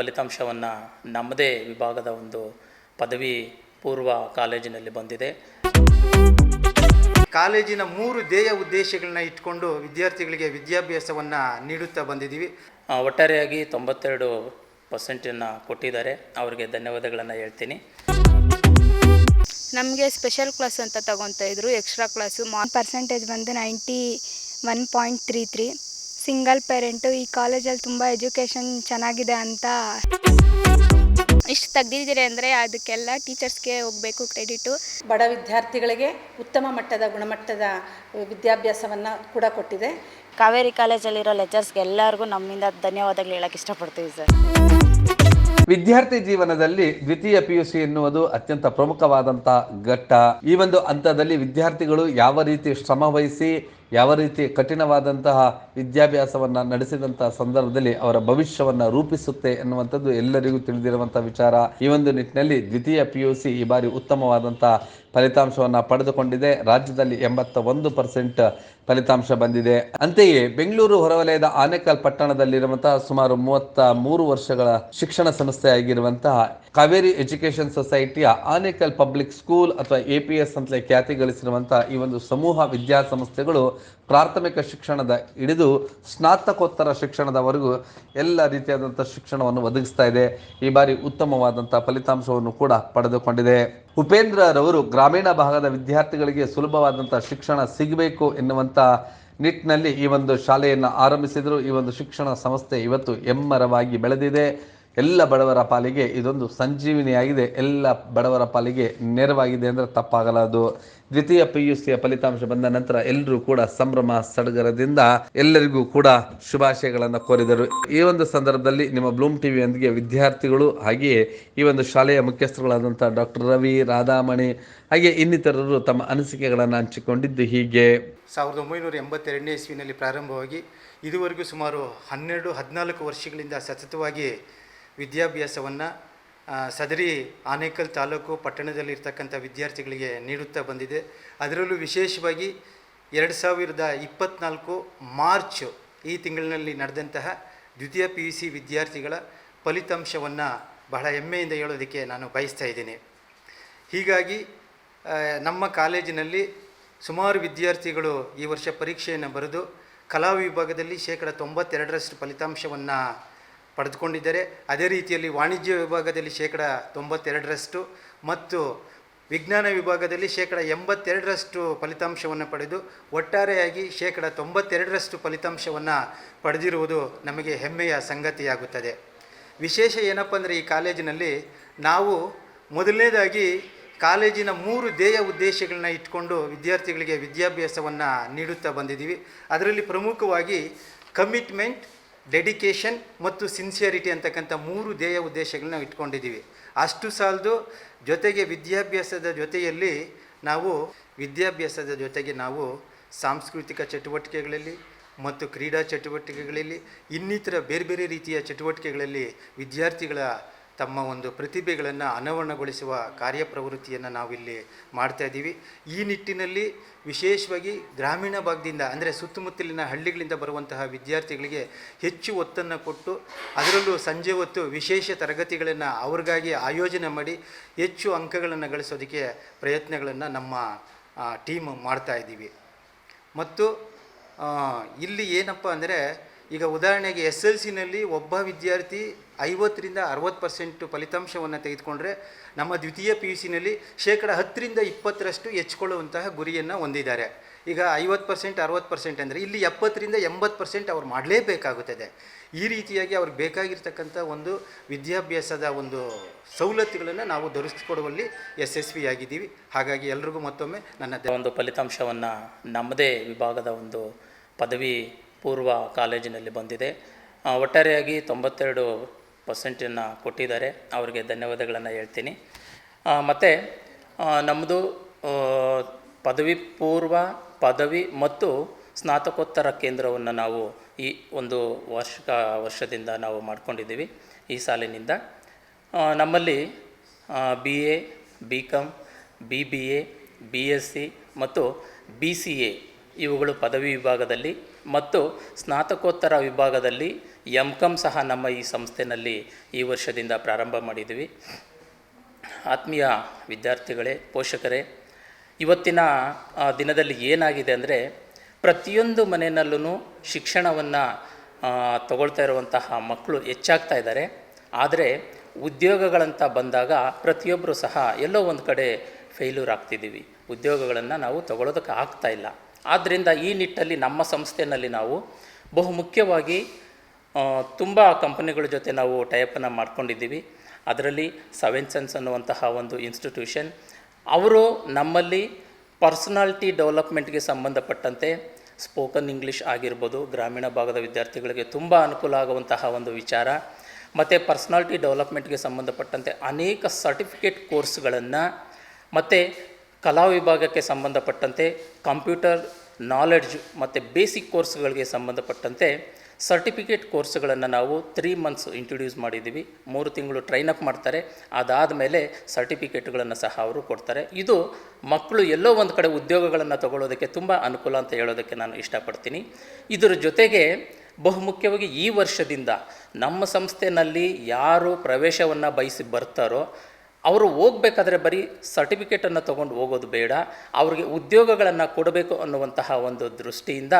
ಫಲಿತಾಂಶವನ್ನು ನಮ್ಮದೇ ವಿಭಾಗದ ಒಂದು ಪದವಿ ಪೂರ್ವ ಕಾಲೇಜಿನಲ್ಲಿ ಬಂದಿದೆ. ಕಾಲೇಜಿನ ಮೂರು ಧ್ಯೇಯ ಉದ್ದೇಶಗಳನ್ನ ಇಟ್ಕೊಂಡು ವಿದ್ಯಾರ್ಥಿಗಳಿಗೆ ವಿದ್ಯಾಭ್ಯಾಸವನ್ನು ನೀಡುತ್ತಾ ಬಂದಿದ್ದೀವಿ. ಒಟ್ಟಾರೆಯಾಗಿ ತೊಂಬತ್ತೆರಡು ಪರ್ಸೆಂಟನ್ನು ಕೊಟ್ಟಿದ್ದಾರೆ. ಅವರಿಗೆ ಧನ್ಯವಾದಗಳನ್ನು ಹೇಳ್ತೀನಿ. ನಮಗೆ ಸ್ಪೆಷಲ್ ಕ್ಲಾಸ್ ಅಂತ ತಗೊತಾ ಇದ್ರು ಎಕ್ಸ್ಟ್ರಾ ಕ್ಲಾಸು. ಮಾ ಪರ್ಸೆಂಟೇಜ್ ಬಂದು ninety one point three three single parent ಈ ಕಾಲೇಜಲ್ಲಿ ತುಂಬ ಎಜುಕೇಷನ್ ಚೆನ್ನಾಗಿದೆ ಅಂತ. ಇಷ್ಟು ತೆಗ್ದಿದ್ದೀರಿ ಅಂದರೆ ಅದಕ್ಕೆಲ್ಲ ಟೀಚರ್ಸ್ಗೆ ಹೋಗಬೇಕು ಕ್ರೆಡಿಟು. ಬಡ ವಿದ್ಯಾರ್ಥಿಗಳಿಗೆ ಉತ್ತಮ ಮಟ್ಟದ ಗುಣಮಟ್ಟದ ವಿದ್ಯಾಭ್ಯಾಸವನ್ನು ಕೂಡ ಕೊಟ್ಟಿದೆ. ಕಾವೇರಿ ಕಾಲೇಜಲ್ಲಿರೋ ಲೆಕ್ಚರ್ಸ್ಗೆ ಎಲ್ಲರಿಗೂ ನಮ್ಮಿಂದ ಧನ್ಯವಾದಗಳು ಹೇಳಕ್ಕೆ ಇಷ್ಟಪಡ್ತೀವಿ ಸರ್. ವಿದ್ಯಾರ್ಥಿ ಜೀವನದಲ್ಲಿ ದ್ವಿತೀಯ ಪಿ ಯು ಸಿ ಎನ್ನುವುದು ಅತ್ಯಂತ ಪ್ರಮುಖವಾದಂಥ ಘಟ್ಟ. ಈ ಒಂದು ಹಂತದಲ್ಲಿ ವಿದ್ಯಾರ್ಥಿಗಳು ಯಾವ ರೀತಿ ಶ್ರಮ ವಹಿಸಿ, ಯಾವ ರೀತಿ ಕಠಿಣವಾದಂತಹ ವಿದ್ಯಾಭ್ಯಾಸವನ್ನು ನಡೆಸಿದಂತಹ ಸಂದರ್ಭದಲ್ಲಿ ಅವರ ಭವಿಷ್ಯವನ್ನು ರೂಪಿಸುತ್ತೆ ಎನ್ನುವಂಥದ್ದು ಎಲ್ಲರಿಗೂ ತಿಳಿದಿರುವಂಥ ವಿಚಾರ. ಈ ಒಂದು ನಿಟ್ಟಿನಲ್ಲಿ ದ್ವಿತೀಯ ಪಿ ಯು ಸಿ ಈ ಬಾರಿ ಉತ್ತಮವಾದಂಥ ಫಲಿತಾಂಶವನ್ನು ಪಡೆದುಕೊಂಡಿದೆ. ರಾಜ್ಯದಲ್ಲಿ ಎಂಬತ್ತ ಒಂದು ಪರ್ಸೆಂಟ್ ಫಲಿತಾಂಶ ಬಂದಿದೆ. ಅಂತೆಯೇ ಬೆಂಗಳೂರು ಹೊರವಲಯದ ಆನೇಕಲ್ ಪಟ್ಟಣದಲ್ಲಿರುವಂತಹ ಸುಮಾರು ಮೂವತ್ತ ಮೂರು ವರ್ಷಗಳ ಶಿಕ್ಷಣ ಸಂಸ್ಥೆಯಾಗಿರುವಂತಹ ಕಾವೇರಿ ಎಜುಕೇಶನ್ ಸೊಸೈಟಿಯ ಆನೇಕಲ್ ಪಬ್ಲಿಕ್ ಸ್ಕೂಲ್ ಅಥವಾ ಎ ಪಿ ಎಸ್ ಅಂತಲೇ ಖ್ಯಾತಿ ಗಳಿಸಿರುವಂತಹ ಈ ಒಂದು ಸಮೂಹ ವಿದ್ಯಾಸಂಸ್ಥೆಗಳು ಪ್ರಾಥಮಿಕ ಶಿಕ್ಷಣದ ಹಿಡಿದು ಸ್ನಾತಕೋತ್ತರ ಶಿಕ್ಷಣದವರೆಗೂ ಎಲ್ಲ ರೀತಿಯಾದಂಥ ಶಿಕ್ಷಣವನ್ನು ಒದಗಿಸ್ತಾ ಇದೆ. ಈ ಬಾರಿ ಉತ್ತಮವಾದಂಥ ಫಲಿತಾಂಶವನ್ನು ಕೂಡ ಪಡೆದುಕೊಂಡಿದೆ. ಉಪೇಂದ್ರ ರವರು ಗ್ರಾಮೀಣ ಭಾಗದ ವಿದ್ಯಾರ್ಥಿಗಳಿಗೆ ಸುಲಭವಾದಂಥ ಶಿಕ್ಷಣ ಸಿಗಬೇಕು ಎನ್ನುವಂಥ ನಿಟ್ಟಿನಲ್ಲಿ ಈ ಒಂದು ಶಾಲೆಯನ್ನು ಆರಂಭಿಸಿದರು. ಈ ಒಂದು ಶಿಕ್ಷಣ ಸಂಸ್ಥೆ ಇವತ್ತು ಎಮ್ಮರವಾಗಿ ಬೆಳೆದಿದೆ. ಎಲ್ಲ ಬಡವರ ಪಾಲಿಗೆ ಇದೊಂದು ಸಂಜೀವಿನಿಯಾಗಿದೆ. ಎಲ್ಲ ಬಡವರ ಪಾಲಿಗೆ ನೆರವಾಗಿದೆ ಅಂದರೆ ತಪ್ಪಾಗಲಾರದು. ದ್ವಿತೀಯ ಪಿ ಯು ಸಿಯ ಫಲಿತಾಂಶ ಬಂದ ನಂತರ ಎಲ್ಲರೂ ಕೂಡ ಸಂಭ್ರಮ ಸಡಗರದಿಂದ ಎಲ್ಲರಿಗೂ ಕೂಡ ಶುಭಾಶಯಗಳನ್ನು ಕೋರಿದರು. ಈ ಒಂದು ಸಂದರ್ಭದಲ್ಲಿ ನಿಮ್ಮ ಬ್ಲೂಮ್ ಟಿವಿಯೊಂದಿಗೆ ವಿದ್ಯಾರ್ಥಿಗಳು ಹಾಗೆಯೇ ಈ ಒಂದು ಶಾಲೆಯ ಮುಖ್ಯಸ್ಥರುಗಳಾದಂಥ ಡಾಕ್ಟರ್ ರವಿ, ರಾಧಾಮಣಿ ಹಾಗೆ ಇನ್ನಿತರರು ತಮ್ಮ ಅನಿಸಿಕೆಗಳನ್ನು ಹಂಚಿಕೊಂಡಿದ್ದು ಹೀಗೆ. ಸಾವಿರದ ಒಂಬೈನೂರ ಎಂಬತ್ತೆರಡನೇ ಇಸ್ವಿನಲ್ಲಿ ಪ್ರಾರಂಭವಾಗಿ ಇದುವರೆಗೂ ಸುಮಾರು ಹನ್ನೆರಡು ಹದಿನಾಲ್ಕು ವರ್ಷಗಳಿಂದ ಸತತವಾಗಿ ವಿದ್ಯಾಭ್ಯಾಸವನ್ನು ಸದರಿ ಆನೇಕಲ್ ತಾಲೂಕು ಪಟ್ಟಣದಲ್ಲಿರ್ತಕ್ಕಂಥ ವಿದ್ಯಾರ್ಥಿಗಳಿಗೆ ನೀಡುತ್ತಾ ಬಂದಿದೆ. ಅದರಲ್ಲೂ ವಿಶೇಷವಾಗಿ ಎರಡು ಸಾವಿರದ ಇಪ್ಪತ್ತ್ನಾಲ್ಕು ಮಾರ್ಚ್ ಈ ತಿಂಗಳಿನಲ್ಲಿ ನಡೆದಂತಹ ದ್ವಿತೀಯ ಪಿ ಯು ಸಿ ವಿದ್ಯಾರ್ಥಿಗಳ ಫಲಿತಾಂಶವನ್ನು ಬಹಳ ಹೆಮ್ಮೆಯಿಂದ ಹೇಳೋದಕ್ಕೆ ನಾನು ಬಯಸ್ತಾ ಇದ್ದೀನಿ. ಹೀಗಾಗಿ ನಮ್ಮ ಕಾಲೇಜಿನಲ್ಲಿ ಸುಮಾರು ವಿದ್ಯಾರ್ಥಿಗಳು ಈ ವರ್ಷ ಪರೀಕ್ಷೆಯನ್ನು ಬರೆದು ಕಲಾ ವಿಭಾಗದಲ್ಲಿ ಶೇಕಡ ತೊಂಬತ್ತೆರಡರಷ್ಟು ಫಲಿತಾಂಶವನ್ನು ಪಡೆದುಕೊಂಡಿದ್ದಾರೆ. ಅದೇ ರೀತಿಯಲ್ಲಿ ವಾಣಿಜ್ಯ ವಿಭಾಗದಲ್ಲಿ ಶೇಕಡ ತೊಂಬತ್ತೆರಡರಷ್ಟು ಮತ್ತು ವಿಜ್ಞಾನ ವಿಭಾಗದಲ್ಲಿ ಶೇಕಡ ಎಂಬತ್ತೆರಡರಷ್ಟು ಫಲಿತಾಂಶವನ್ನು ಪಡೆದು, ಒಟ್ಟಾರೆಯಾಗಿ ಶೇಕಡ ತೊಂಬತ್ತೆರಡರಷ್ಟು ಫಲಿತಾಂಶವನ್ನು ಪಡೆದಿರುವುದು ನಮಗೆ ಹೆಮ್ಮೆಯ ಸಂಗತಿಯಾಗುತ್ತದೆ. ವಿಶೇಷ ಏನಪ್ಪ ಅಂದರೆ ಈ ಕಾಲೇಜಿನಲ್ಲಿ ನಾವು ಮೊದಲನೇದಾಗಿ ಕಾಲೇಜಿನ ಮೂರು ಧ್ಯೇಯ ಉದ್ದೇಶಗಳನ್ನ ಇಟ್ಕೊಂಡು ವಿದ್ಯಾರ್ಥಿಗಳಿಗೆ ವಿದ್ಯಾಭ್ಯಾಸವನ್ನು ನೀಡುತ್ತಾ ಬಂದಿದ್ದೀವಿ. ಅದರಲ್ಲಿ ಪ್ರಮುಖವಾಗಿ ಕಮಿಟ್ಮೆಂಟ್ ಡೆಡಿಕೇಶನ್ ಮತ್ತು ಸಿನ್ಸಿಯರಿಟಿ ಅಂತಕ್ಕಂಥ ಮೂರು ಧ್ಯೇಯ ಉದ್ದೇಶಗಳನ್ನ ಇಟ್ಕೊಂಡಿದ್ದೀವಿ. ಅಷ್ಟು ಸಾಲದು ಜೊತೆಗೆ ವಿದ್ಯಾಭ್ಯಾಸದ ಜೊತೆಯಲ್ಲಿ ನಾವು, ವಿದ್ಯಾಭ್ಯಾಸದ ಜೊತೆಗೆ ನಾವು ಸಾಂಸ್ಕೃತಿಕ ಚಟುವಟಿಕೆಗಳಲ್ಲಿ ಮತ್ತು ಕ್ರೀಡಾ ಚಟುವಟಿಕೆಗಳಲ್ಲಿ ಇನ್ನಿತರ ಬೇರೆ ಬೇರೆ ರೀತಿಯ ಚಟುವಟಿಕೆಗಳಲ್ಲಿ ವಿದ್ಯಾರ್ಥಿಗಳ ತಮ್ಮ ಒಂದು ಪ್ರತಿಭೆಗಳನ್ನು ಅನಾವರಣಗೊಳಿಸುವ ಕಾರ್ಯಪ್ರವೃತ್ತಿಯನ್ನು ನಾವಿಲ್ಲಿ ಮಾಡ್ತಾ ಇದ್ದೀವಿ. ಈ ನಿಟ್ಟಿನಲ್ಲಿ ವಿಶೇಷವಾಗಿ ಗ್ರಾಮೀಣ ಭಾಗದಿಂದ, ಅಂದರೆ ಸುತ್ತಮುತ್ತಲಿನ ಹಳ್ಳಿಗಳಿಂದ ಬರುವಂತಹ ವಿದ್ಯಾರ್ಥಿಗಳಿಗೆ ಹೆಚ್ಚು ಒತ್ತನ್ನು ಕೊಟ್ಟು, ಅದರಲ್ಲೂ ಸಂಜೆ ಹೊತ್ತು ವಿಶೇಷ ತರಗತಿಗಳನ್ನು ಅವ್ರಿಗಾಗಿ ಆಯೋಜನೆ ಮಾಡಿ ಹೆಚ್ಚು ಅಂಕಗಳನ್ನು ಗಳಿಸೋದಕ್ಕೆ ಪ್ರಯತ್ನಗಳನ್ನು ನಮ್ಮ ಟೀಮ್ ಮಾಡ್ತಾ ಇದ್ದೀವಿ. ಮತ್ತು ಇಲ್ಲಿ ಏನಪ್ಪ ಅಂದರೆ ಈಗ ಉದಾಹರಣೆಗೆ ಎಸ್ ಎಲ್ ಸಿನಲ್ಲಿ ಒಬ್ಬ ವಿದ್ಯಾರ್ಥಿ ಐವತ್ತರಿಂದ ಅರವತ್ತು ಪರ್ಸೆಂಟು ಫಲಿತಾಂಶವನ್ನು ತೆಗೆದುಕೊಂಡ್ರೆ ನಮ್ಮ ದ್ವಿತೀಯ ಪಿ ಯು ಸಿನಲ್ಲಿ ಶೇಕಡ ಹತ್ತರಿಂದ ಇಪ್ಪತ್ತರಷ್ಟು ಹೆಚ್ಕೊಳ್ಳುವಂತಹ ಗುರಿಯನ್ನು ಹೊಂದಿದ್ದಾರೆ. ಈಗ ಐವತ್ತು ಪರ್ಸೆಂಟ್, ಅರವತ್ತು ಪರ್ಸೆಂಟ್ ಅಂದರೆ ಇಲ್ಲಿ ಎಪ್ಪತ್ತರಿಂದ ಎಂಬತ್ತು ಪರ್ಸೆಂಟ್ ಅವ್ರು ಮಾಡಲೇಬೇಕಾಗುತ್ತದೆ. ಈ ರೀತಿಯಾಗಿ ಅವ್ರಿಗೆ ಬೇಕಾಗಿರ್ತಕ್ಕಂಥ ಒಂದು ವಿದ್ಯಾಭ್ಯಾಸದ ಒಂದು ಸವಲತ್ತುಗಳನ್ನು ನಾವು ದೊರಕಿಸಿಕೊಡುವಲ್ಲಿ ಯಶಸ್ವಿಯಾಗಿದ್ದೀವಿ ಹಾಗಾಗಿ ಎಲ್ರಿಗೂ ಮತ್ತೊಮ್ಮೆ ನನ್ನ ಒಂದು ಫಲಿತಾಂಶವನ್ನು ನಮ್ಮದೇ ವಿಭಾಗದ ಒಂದು ಪದವಿ ಪೂರ್ವ ಕಾಲೇಜಿನಲ್ಲಿ ಬಂದಿದೆ. ಒಟ್ಟಾರೆಯಾಗಿ ತೊಂಬತ್ತೆರಡು ಪರ್ಸೆಂಟನ್ನು ಕೊಟ್ಟಿದ್ದಾರೆ. ಅವರಿಗೆ ಧನ್ಯವಾದಗಳನ್ನು ಹೇಳ್ತೀನಿ. ಮತ್ತು ನಮ್ಮದು ಪದವಿ ಪೂರ್ವ, ಪದವಿ ಮತ್ತು ಸ್ನಾತಕೋತ್ತರ ಕೇಂದ್ರವನ್ನು ನಾವು ಈ ಒಂದು ವಾರ್ಷಿಕ, ವರ್ಷದಿಂದ ನಾವು ಮಾಡ್ಕೊಂಡಿದ್ದೀವಿ ಈ ಸಾಲಿನಿಂದ. ನಮ್ಮಲ್ಲಿ B A B com B B A B S C ಮತ್ತು ಬಿ ಸಿ ಎ ಇವುಗಳು ಪದವಿ ವಿಭಾಗದಲ್ಲಿ ಮತ್ತು ಸ್ನಾತಕೋತ್ತರ ವಿಭಾಗದಲ್ಲಿ ಎಂ ಕಮ್ ಸಹ ನಮ್ಮ ಈ ಸಂಸ್ಥೆಯಲ್ಲಿ ಈ ವರ್ಷದಿಂದ ಪ್ರಾರಂಭ ಮಾಡಿದ್ವಿ ಆತ್ಮೀಯ ವಿದ್ಯಾರ್ಥಿಗಳೇ, ಪೋಷಕರೇ, ಇವತ್ತಿನ ದಿನದಲ್ಲಿ ಏನಾಗಿದೆ ಅಂದರೆ ಪ್ರತಿಯೊಂದು ಮನೆಯಲ್ಲೂ ಶಿಕ್ಷಣವನ್ನು ತಗೊಳ್ತಾ ಇರುವಂತಹ ಮಕ್ಕಳು ಹೆಚ್ಚಾಗ್ತಾ ಇದ್ದಾರೆ. ಆದರೆ ಉದ್ಯೋಗಗಳಂತ ಬಂದಾಗ ಪ್ರತಿಯೊಬ್ಬರು ಸಹ ಎಲ್ಲೋ ಒಂದು ಕಡೆ ಫೇಲ್ಯೂರ್ ಆಗ್ತಿದ್ದೀವಿ. ಉದ್ಯೋಗಗಳನ್ನು ನಾವು ತಗೊಳ್ಳೋದಕ್ಕೆ ಇಲ್ಲ. ಆದ್ದರಿಂದ ಈ ನಿಟ್ಟಲ್ಲಿ ನಮ್ಮ ಸಂಸ್ಥೆಯಲ್ಲಿ ನಾವು ಬಹುಮುಖ್ಯವಾಗಿ ತುಂಬ ಕಂಪನಿಗಳ ಜೊತೆ ನಾವು ಟೈಪನ್ನು ಮಾಡ್ಕೊಂಡಿದ್ದೀವಿ. ಅದರಲ್ಲಿ ಸೆವೆನ್ ಸೆನ್ಸ್ ಅನ್ನುವಂತಹ ಒಂದು ಇನ್ಸ್ಟಿಟ್ಯೂಷನ್ ಅವರು ನಮ್ಮಲ್ಲಿ ಪರ್ಸನಾಲಿಟಿ ಡೆವಲಪ್ಮೆಂಟ್ಗೆ ಸಂಬಂಧಪಟ್ಟಂತೆ ಸ್ಪೋಕನ್ ಇಂಗ್ಲೀಷ್ ಆಗಿರ್ಬೋದು, ಗ್ರಾಮೀಣ ಭಾಗದ ವಿದ್ಯಾರ್ಥಿಗಳಿಗೆ ತುಂಬ ಅನುಕೂಲ ಆಗುವಂತಹ ಒಂದು ವಿಚಾರ. ಮತ್ತು ಪರ್ಸನಾಲಿಟಿ ಡೆವಲಪ್ಮೆಂಟ್ಗೆ ಸಂಬಂಧಪಟ್ಟಂತೆ ಅನೇಕ ಸರ್ಟಿಫಿಕೇಟ್ ಕೋರ್ಸ್ಗಳನ್ನು ಮತ್ತು ಕಲಾ ವಿಭಾಗಕ್ಕೆ ಸಂಬಂಧಪಟ್ಟಂತೆ ಕಂಪ್ಯೂಟರ್ ನಾಲೆಡ್ಜ್ ಮತ್ತು ಬೇಸಿಕ್ ಕೋರ್ಸ್ಗಳಿಗೆ ಸಂಬಂಧಪಟ್ಟಂತೆ ಸರ್ಟಿಫಿಕೇಟ್ ಕೋರ್ಸ್ಗಳನ್ನು ನಾವು ತ್ರೀ ಮಂತ್ಸ್ ಇಂಟ್ರೊಡ್ಯೂಸ್ ಮಾಡಿದ್ದೀವಿ. ಮೂರು ತಿಂಗಳು ಟ್ರೈನ್ ಅಪ್ ಮಾಡ್ತಾರೆ. ಅದಾದ ಮೇಲೆ ಸರ್ಟಿಫಿಕೇಟ್ಗಳನ್ನು ಸಹ ಅವರು ಕೊಡ್ತಾರೆ. ಇದು ಮಕ್ಕಳು ಎಲ್ಲೋ ಒಂದು ಕಡೆ ಉದ್ಯೋಗಗಳನ್ನು ತಗೊಳ್ಳೋದಕ್ಕೆ ತುಂಬ ಅನುಕೂಲ ಅಂತ ಹೇಳೋದಕ್ಕೆ ನಾನು ಇಷ್ಟಪಡ್ತೀನಿ. ಇದರ ಜೊತೆಗೆ ಬಹುಮುಖ್ಯವಾಗಿ ಈ ವರ್ಷದಿಂದ ನಮ್ಮ ಸಂಸ್ಥೆಯಲ್ಲಿ ಯಾರು ಪ್ರವೇಶವನ್ನು ಬಯಸಿ ಬರ್ತಾರೋ ಅವರು ಹೋಗ್ಬೇಕಾದ್ರೆ ಬರೀ ಸರ್ಟಿಫಿಕೇಟನ್ನು ತೊಗೊಂಡು ಹೋಗೋದು ಬೇಡ, ಅವರಿಗೆ ಉದ್ಯೋಗಗಳನ್ನು ಕೊಡಬೇಕು ಅನ್ನುವಂತಹ ಒಂದು ದೃಷ್ಟಿಯಿಂದ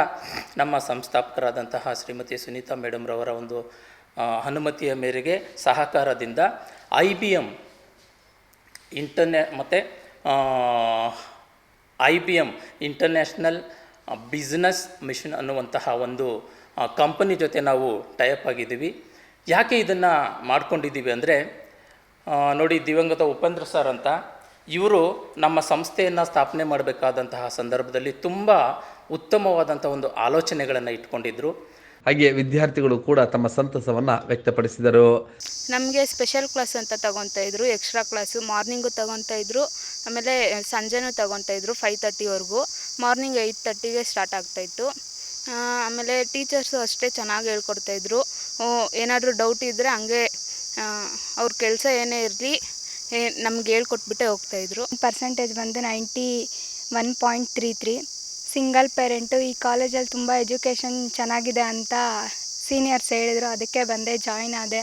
ನಮ್ಮ ಸಂಸ್ಥಾಪಕರಾದಂತಹ ಶ್ರೀಮತಿ ಸುನೀತಾ ಮೇಡಮ್ರವರ ಒಂದು ಅನುಮತಿಯ ಮೇರೆಗೆ ಸಹಕಾರದಿಂದ ಐ ಬಿ ಎಂ ಇಂಟರ್ನೆ ಮತ್ತು I B M International Business Mission ಅನ್ನುವಂತಹ ಒಂದು ಕಂಪನಿ ಜೊತೆ ನಾವು ಟೈಪ್ ಆಗಿದ್ದೀವಿ. ಯಾಕೆ ಇದನ್ನು ಮಾಡ್ಕೊಂಡಿದ್ದೀವಿ ಅಂದರೆ ನೋಡಿ ದಿವಂಗತ ಉಪೇಂದ್ರ ಸರ್ ಅಂತ ಇವರು ನಮ್ಮ ಸಂಸ್ಥೆಯನ್ನು ಸ್ಥಾಪನೆ ಮಾಡಬೇಕಾದಂತಹ ಸಂದರ್ಭದಲ್ಲಿ ತುಂಬ ಉತ್ತಮವಾದಂಥ ಒಂದು ಆಲೋಚನೆಗಳನ್ನು ಇಟ್ಕೊಂಡಿದ್ರು. ಹಾಗೆ ವಿದ್ಯಾರ್ಥಿಗಳು ಕೂಡ ತಮ್ಮ ಸಂತಸವನ್ನು ವ್ಯಕ್ತಪಡಿಸಿದರು. ನಮಗೆ ಸ್ಪೆಷಲ್ ಕ್ಲಾಸ್ ಅಂತ ತಗೊತಾ ಇದ್ರು ಎಕ್ಸ್ಟ್ರಾ ಕ್ಲಾಸು ಮಾರ್ನಿಂಗು ತಗೊತಾ ಇದ್ರು ಆಮೇಲೆ ಸಂಜೆನೂ ತಗೊತಾ ಇದ್ರು ಫೈವ್ ತರ್ಟಿವರೆಗೂ ಮಾರ್ನಿಂಗ್ ಏಯ್ಟ್ ತರ್ಟಿಗೆ ಸ್ಟಾರ್ಟ್ ಆಗ್ತಾಯಿತ್ತು ಆಮೇಲೆ ಟೀಚರ್ಸು ಅಷ್ಟೇ ಚೆನ್ನಾಗಿ ಹೇಳ್ಕೊಡ್ತಾಯಿದ್ರು ಏನಾದರೂ ಡೌಟ್ ಇದ್ದರೆ ಹಂಗೆ ಅವ್ರ ಕೆಲಸ ಏನೇ ಇರಲಿ ನಮ್ಗೆ ಹೇಳ್ಕೊಟ್ಬಿಟ್ಟೆ ಹೋಗ್ತಾಯಿದ್ರು ಪರ್ಸೆಂಟೇಜ್ ಬಂದು ninety one point three three single parent ಈ ಕಾಲೇಜಲ್ಲಿ ತುಂಬ ಎಜುಕೇಷನ್ ಚೆನ್ನಾಗಿದೆ ಅಂತ ಸೀನಿಯರ್ಸ್ ಹೇಳಿದರು. ಅದಕ್ಕೆ ಬಂದೆ ಜಾಯ್ನ್ ಆದೆ.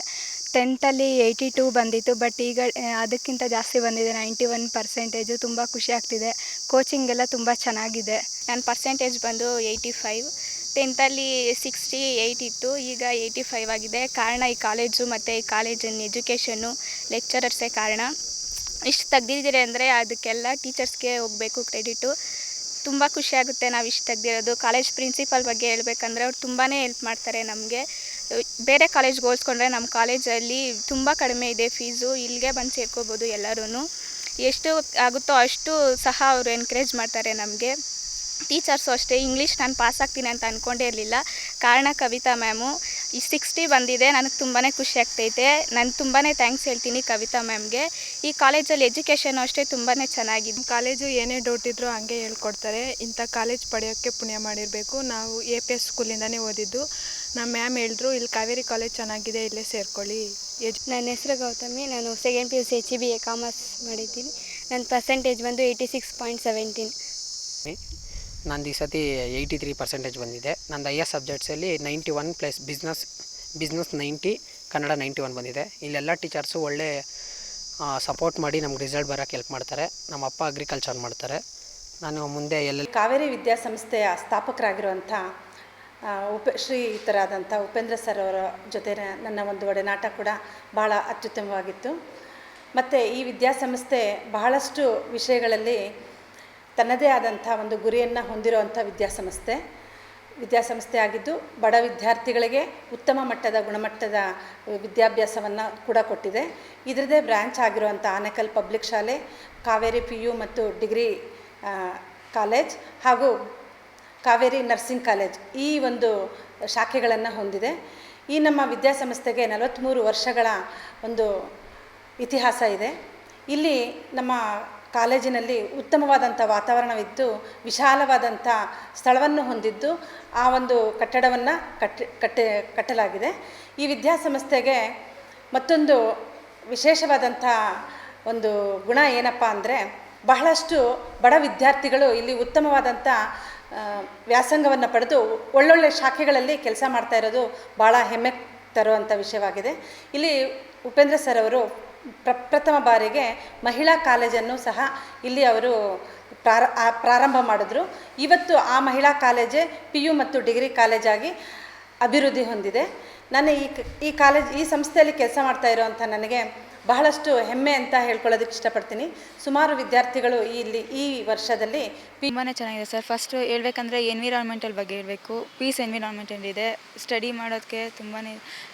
ಟೆಂತಲ್ಲಿ ಏಯ್ಟಿ ಟೂ ಬಂದಿತ್ತು ಬಟ್ ಈಗ ಅದಕ್ಕಿಂತ ಜಾಸ್ತಿ ಬಂದಿದೆ. ನೈಂಟಿ ಒನ್ ಪರ್ಸೆಂಟೇಜು ತುಂಬ ಖುಷಿ ಆಗ್ತಿದೆ. ಕೋಚಿಂಗ್ ಎಲ್ಲ ತುಂಬ ಚೆನ್ನಾಗಿದೆ. ನನ್ನ ಪರ್ಸೆಂಟೇಜ್ ಬಂದು ಏಯ್ಟಿ ಫೈವ್ ಟೆಂತಲ್ಲಿ ಸಿಕ್ಸ್ಟಿ ಏಯ್ಟ್ ಇತ್ತು, ಈಗ ಏಯ್ಟಿ ಫೈವ್ ಆಗಿದೆ. ಕಾರಣ ಈ ಕಾಲೇಜು ಮತ್ತು ಈ ಕಾಲೇಜಿನ ಎಜುಕೇಷನ್ನು ಲೆಕ್ಚರರ್ಸೇ ಕಾರಣ. ಇಷ್ಟು ತೆಗ್ದಿದ್ದೀರಿ ಅಂದರೆ ಅದಕ್ಕೆಲ್ಲ ಟೀಚರ್ಸ್ಗೆ ಹೋಗಬೇಕು ಕ್ರೆಡಿಟು ತುಂಬ ಖುಷಿಯಾಗುತ್ತೆ ನಾವು ಇಷ್ಟು ತೆಗ್ದಿರೋದು. ಕಾಲೇಜ್ ಪ್ರಿನ್ಸಿಪಾಲ್ ಬಗ್ಗೆ ಹೇಳ್ಬೇಕಂದ್ರೆ ಅವ್ರು ತುಂಬಾ ಹೆಲ್ಪ್ ಮಾಡ್ತಾರೆ ನಮಗೆ. ಬೇರೆ ಕಾಲೇಜ್ಗೆ ಹೋಲ್ಸ್ಕೊಂಡ್ರೆ ನಮ್ಮ ಕಾಲೇಜಲ್ಲಿ ತುಂಬ ಕಡಿಮೆ ಇದೆ ಫೀಸು ಇಲ್ಲಿಗೆ ಬಂದು ಸೇರ್ಕೋಬೋದು ಎಲ್ಲರೂ ಎಷ್ಟು ಆಗುತ್ತೋ ಅಷ್ಟು ಸಹ ಅವರು ಎನ್ಕರೇಜ್ ಮಾಡ್ತಾರೆ ನಮಗೆ. ಟೀಚರ್ಸು ಅಷ್ಟೇ ಇಂಗ್ಲೀಷ್ ನಾನು ಪಾಸ್ ಆಗ್ತೀನಿ ಅಂತ ಅಂದ್ಕೊಂಡೇ ಇರಲಿಲ್ಲ. ಕಾರಣ ಕವಿತಾ ಮ್ಯಾಮು ಈ ಸಿಕ್ಸ್ಟಿ ಬಂದಿದೆ ನನಗೆ ತುಂಬಾ ಖುಷಿ ಆಗ್ತೈತೆ. ನಾನು ತುಂಬಾ ಥ್ಯಾಂಕ್ಸ್ ಹೇಳ್ತೀನಿ ಕವಿತಾ ಮ್ಯಾಮ್ಗೆ ಈ ಕಾಲೇಜಲ್ಲಿ ಎಜುಕೇಷನ್ ಅಷ್ಟೇ ತುಂಬಾ ಚೆನ್ನಾಗಿದೆ. ಕಾಲೇಜು ಏನೇ ಡೌಟ್ ಇದ್ದರೂ ಹಂಗೆ ಹೇಳ್ಕೊಡ್ತಾರೆ. ಇಂಥ ಕಾಲೇಜ್ ಪಡೆಯೋಕ್ಕೆ ಪುಣ್ಯ ಮಾಡಿರಬೇಕು. ನಾವು ಎ ಪಿ ಎಸ್ ಸ್ಕೂಲಿಂದನೇ ಓದಿದ್ದು. ನಮ್ಮ ಮ್ಯಾಮ್ ಹೇಳಿದ್ರು ಇಲ್ಲಿ ಕಾವೇರಿ ಕಾಲೇಜ್ ಚೆನ್ನಾಗಿದೆ ಇಲ್ಲೇ ಸೇರ್ಕೊಳ್ಳಿ. ಎಜ್ ನನ್ನ ಹೆಸರು ಗೌತಮಿ. ನಾನು second P U C H B A commerce ಮಾಡಿದ್ದೀನಿ. ನನ್ನ ಪರ್ಸೆಂಟೇಜ್ ಬಂದು ಏಯ್ಟಿ ಸಿಕ್ಸ್ ಪಾಯಿಂಟ್ ಸೆವೆಂಟೀನ್ ನಂದು ಈ ಸತಿ ಏಯ್ಟಿ ತ್ರೀ ಪರ್ಸೆಂಟೇಜ್ ಬಂದಿದೆ. ನಂದು I S ಸಬ್ಜೆಕ್ಟ್ಸಲ್ಲಿ ninety one plus business business ninety Kannada ninety one ಬಂದಿದೆ. ಇಲ್ಲೆಲ್ಲ ಟೀಚರ್ಸು ಒಳ್ಳೆ ಸಪೋರ್ಟ್ ಮಾಡಿ ನಮ್ಗೆ ರಿಸಲ್ಟ್ ಬರೋಕ್ಕೆ ಹೆಲ್ಪ್ ಮಾಡ್ತಾರೆ. ನಮ್ಮ ಅಪ್ಪ ಅಗ್ರಿಕಲ್ಚರ್ ಮಾಡ್ತಾರೆ. ನಾನು ಮುಂದೆ ಎಲ್ಲ ಕಾವೇರಿ ವಿದ್ಯಾಸಂಸ್ಥೆಯ ಸ್ಥಾಪಕರಾಗಿರುವಂಥ ಉಪ ಶ್ರೀಯುತರಾದಂಥ ಉಪೇಂದ್ರ ಸರ್ ಅವರ ಜೊತೆ ನನ್ನ ಒಂದು ಒಡನಾಟ ಕೂಡ ಭಾಳ ಅತ್ಯುತ್ತಮವಾಗಿತ್ತು. ಮತ್ತು ಈ ವಿದ್ಯಾಸಂಸ್ಥೆ ಬಹಳಷ್ಟು ವಿಷಯಗಳಲ್ಲಿ ತನ್ನದೇ ಆದಂಥ ಒಂದು ಗುರಿಯನ್ನು ಹೊಂದಿರುವಂಥ ವಿದ್ಯಾಸಂಸ್ಥೆ. ವಿದ್ಯಾಸಂಸ್ಥೆ ಆಗಿದ್ದು ಬಡ ವಿದ್ಯಾರ್ಥಿಗಳಿಗೆ ಉತ್ತಮ ಮಟ್ಟದ ಗುಣಮಟ್ಟದ ವಿದ್ಯಾಭ್ಯಾಸವನ್ನು ಕೂಡ ಕೊಟ್ಟಿದೆ. ಇದರದೇ ಬ್ರ್ಯಾಂಚ್ ಆಗಿರುವಂಥ ಆನೇಕಲ್ ಪಬ್ಲಿಕ್ ಶಾಲೆ, ಕಾವೇರಿ ಪಿ ಯು ಮತ್ತು ಡಿಗ್ರಿ ಕಾಲೇಜ್ ಹಾಗೂ ಕಾವೇರಿ ನರ್ಸಿಂಗ್ ಕಾಲೇಜ್ ಈ ಒಂದು ಶಾಖೆಗಳನ್ನು ಹೊಂದಿದೆ. ಈ ನಮ್ಮ ವಿದ್ಯಾಸಂಸ್ಥೆಗೆ ನಲವತ್ತ್ಮೂರು ವರ್ಷಗಳ ಒಂದು ಇತಿಹಾಸ ಇದೆ. ಇಲ್ಲಿ ನಮ್ಮ ಕಾಲೇಜಿನಲ್ಲಿ ಉತ್ತಮವಾದಂಥ ವಾತಾವರಣವಿದ್ದು, ವಿಶಾಲವಾದಂಥ ಸ್ಥಳವನ್ನು ಹೊಂದಿದ್ದು ಆ ಒಂದು ಕಟ್ಟಡವನ್ನು ಕಟ್ಟಿ ಕಟ್ಟಿ, ಕಟ್ಟಲಾಗಿದೆ. ಈ ವಿದ್ಯಾಸಂಸ್ಥೆಗೆ ಮತ್ತೊಂದು ವಿಶೇಷವಾದಂಥ ಒಂದು ಗುಣ ಏನಪ್ಪ ಅಂದರೆ, ಬಹಳಷ್ಟು ಬಡ ವಿದ್ಯಾರ್ಥಿಗಳು ಇಲ್ಲಿ ಉತ್ತಮವಾದಂಥ ವ್ಯಾಸಂಗವನ್ನು ಪಡೆದು ಒಳ್ಳೊಳ್ಳೆ ಶಾಖೆಗಳಲ್ಲಿ ಕೆಲಸ ಮಾಡ್ತಾ ಇರೋದು ಭಾಳ ಹೆಮ್ಮೆ ತರುವಂಥ ವಿಷಯವಾಗಿದೆ. ಇಲ್ಲಿ ಉಪೇಂದ್ರ ಸರ್ ಅವರು ಪ್ರ, ಪ್ರಥಮ ಬಾರಿಗೆ ಮಹಿಳಾ ಕಾಲೇಜನ್ನು ಸಹ ಇಲ್ಲಿ ಅವರು ಪ್ರಾರ ಪ್ರಾರಂಭ ಮಾಡಿದ್ರು. ಇವತ್ತು ಆ ಮಹಿಳಾ ಕಾಲೇಜೇ ಪಿ ಯು ಮತ್ತು ಡಿಗ್ರಿ ಕಾಲೇಜಾಗಿ ಅಭಿವೃದ್ಧಿ ಹೊಂದಿದೆ. ನಾನು ಈ ಈ ಕಾಲೇಜ್, ಈ ಸಂಸ್ಥೆಯಲ್ಲಿ ಕೆಲಸ ಮಾಡ್ತಾ ಇರೋವಂಥ ನನಗೆ ಬಹಳಷ್ಟು ಹೆಮ್ಮೆ ಅಂತ ಹೇಳ್ಕೊಳ್ಳೋದಕ್ಕೆ ಇಷ್ಟಪಡ್ತೀನಿ. ಸುಮಾರು ವಿದ್ಯಾರ್ಥಿಗಳು ಇಲ್ಲಿ ಈ ವರ್ಷದಲ್ಲಿ ತುಂಬಾ ಚೆನ್ನಾಗಿದೆ ಸರ್. ಫಸ್ಟ್ ಹೇಳ್ಬೇಕಂದ್ರೆ ಎನ್ವಿರಾನ್ಮೆಂಟಲ್ ಬಗ್ಗೆ ಹೇಳಬೇಕು. ಪೀಸ್ ಎನ್ವಿರಾನ್ಮೆಂಟಲ್ ಇದೆ. ಸ್ಟಡಿ ಮಾಡೋದಕ್ಕೆ ತುಂಬಾ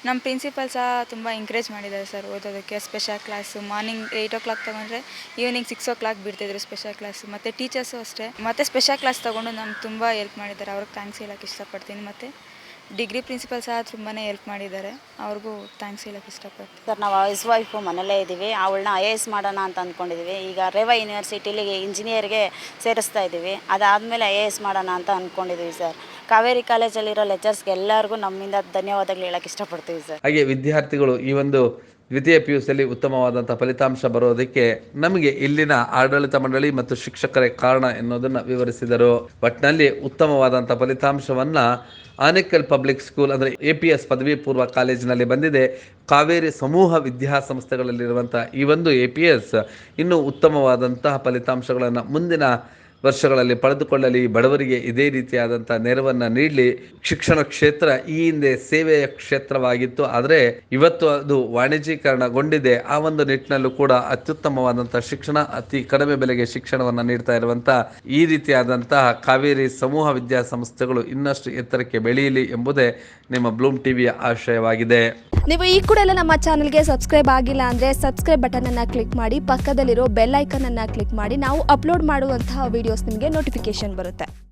ನಮ್ಮ ಪ್ರಿನ್ಸಿಪಲ್ ಸಹ ತುಂಬ ಎಂಕರೇಜ್ ಮಾಡಿದ್ದಾರೆ ಸರ್ ಓದೋದಕ್ಕೆ special class morning eight o'clock ತೊಗೊಂಡ್ರೆ ಈವ್ನಿಂಗ್ ಸಿಕ್ಸ್ ಓ ಕ್ಲಾಕ್ ಬಿಡ್ತಿದ್ರು ಸ್ಪೆಷಲ್ ಕ್ಲಾಸು ಮತ್ತು ಟೀಚರ್ಸು ಅಷ್ಟೇ. ಮತ್ತು ಸ್ಪೆಷಲ್ ಕ್ಲಾಸ್ ತೊಗೊಂಡು ನಮ್ಗೆ ತುಂಬ ಹೆಲ್ಪ್ ಮಾಡಿದ್ದಾರೆ. ಅವ್ರಿಗೆ ಥ್ಯಾಂಕ್ಸ್ ಹೇಳೋಕ್ಕೆ ಇಷ್ಟಪಡ್ತೀನಿ. ಮತ್ತು ಡಿಗ್ರಿ ಪ್ರಿನ್ಸಿಪಲ್ ಸಹ ತುಂಬಾ ಹೆಲ್ಪ್ ಮಾಡಿದ್ದಾರೆ. ಅವ್ರಿಗೂ ಥ್ಯಾಂಕ್ಸ್ ಹೇಳಕ್ಕೆ ಇಷ್ಟಪಡ್ತೀನಿ. ಸರ್ ನಾವು ಹೌಸ್ ವೈಫು ಮನೇಲೇ ಇದ್ದೀವಿ ಅವಳನ್ನ ಐ ಎ ಎಸ್ ಮಾಡೋಣ ಅಂತ ಅಂದ್ಕೊಂಡಿದ್ದೀವಿ ಈಗ ರೇವಾ ಯೂನಿವರ್ಸಿಟಿಲಿ ಇಂಜಿನಿಯರ್ಗೆ ಸೇರಿಸ್ತಾ ಇದ್ದೀವಿ ಅದಾದಮೇಲೆ ಐ ಎ ಎಸ್ ಮಾಡೋಣ ಅಂತ ಅಂದ್ಕೊಂಡಿದ್ದೀವಿ ಸರ್. ಕಾವೇರಿ ಕಾಲೇಜಲ್ಲಿರೋ ಲೆಕ್ಚರ್ಸ್ಗೆ ಎಲ್ಲರಿಗೂ ನಮ್ಮಿಂದ ಧನ್ಯವಾದಗಳು ಹೇಳಕ್ಕೆ ಇಷ್ಟಪಡ್ತೀವಿ ಸರ್. ಹಾಗೆ ವಿದ್ಯಾರ್ಥಿಗಳು ಈ ಒಂದು ದ್ವಿತೀಯ ಪಿ ಯು ಸಿಯಲ್ಲಿ ಉತ್ತಮವಾದಂಥ ಫಲಿತಾಂಶ ಬರೋದಕ್ಕೆ ನಮಗೆ ಇಲ್ಲಿನ ಆಡಳಿತ ಮಂಡಳಿ ಮತ್ತು ಶಿಕ್ಷಕರೇ ಕಾರಣ ಎನ್ನುವುದನ್ನು ವಿವರಿಸಿದರು. ಒಟ್ಟಿನಲ್ಲಿ ಉತ್ತಮವಾದಂಥ ಫಲಿತಾಂಶವನ್ನ ಆನೇಕಲ್ ಪಬ್ಲಿಕ್ ಸ್ಕೂಲ್ ಅಂದರೆ ಎ ಪಿ ಎಸ್ ಪದವಿ ಪೂರ್ವ ಕಾಲೇಜಿನಲ್ಲಿ ಬಂದಿದೆ. ಕಾವೇರಿ ಸಮೂಹ ವಿದ್ಯಾಸಂಸ್ಥೆಗಳಲ್ಲಿರುವಂಥ ಈ ಒಂದು ಎ ಪಿ ಎಸ್ ಇನ್ನೂ ಉತ್ತಮವಾದಂತಹ ಫಲಿತಾಂಶಗಳನ್ನು ಮುಂದಿನ ವರ್ಷಗಳಲ್ಲಿ ಪಡೆದುಕೊಳ್ಳಲಿ, ಬಡವರಿಗೆ ಇದೇ ರೀತಿಯಾದಂಥ ನೆರವನ್ನು ನೀಡಲಿ. ಶಿಕ್ಷಣ ಕ್ಷೇತ್ರ ಈ ಹಿಂದೆ ಸೇವೆಯ ಕ್ಷೇತ್ರವಾಗಿತ್ತು. ಆದರೆ ಇವತ್ತು ಅದು ವಾಣಿಜ್ಯೀಕರಣಗೊಂಡಿದೆ. ಆ ಒಂದು ನಿಟ್ಟಿನಲ್ಲೂ ಕೂಡ ಅತ್ಯುತ್ತಮವಾದಂತಹ ಶಿಕ್ಷಣ, ಅತಿ ಕಡಿಮೆ ಬೆಲೆಗೆ ಶಿಕ್ಷಣವನ್ನು ನೀಡ್ತಾ ಇರುವಂತಹ ಈ ರೀತಿಯಾದಂತಹ ಕಾವೇರಿ ಸಮೂಹ ವಿದ್ಯಾಸಂಸ್ಥೆಗಳು ಇನ್ನಷ್ಟು ಎತ್ತರಕ್ಕೆ ಬೆಳೆಯಲಿ ಎಂಬುದೇ ನಿಮ್ಮ ಬ್ಲೂಮ್ ಟಿವಿಯ ಆಶಯವಾಗಿದೆ. ನೀವು ಈ ಕೂಡ ಎಲ್ಲ ನಮ್ಮ ಚಾನಲ್ಗೆ ಸಬ್ಸ್ಕ್ರೈಬ್ ಆಗಿಲ್ಲ ಅಂದ್ರೆ ಸಬ್ಸ್ಕ್ರೈಬ್ ಬಟನನ್ನು ಕ್ಲಿಕ್ ಮಾಡಿ, ಪಕ್ಕದಲ್ಲಿರೋ ಬೆಲ್ ಅನ್ನ ಕ್ಲಿಕ್ ಮಾಡಿ. ನಾವು ಅಪ್ಲೋಡ್ ಮಾಡುವಂತಹ ವೀಡಿಯೋಸ್ ನಿಮಗೆ ನೋಟಿಫಿಕೇಶನ್ ಬರುತ್ತೆ.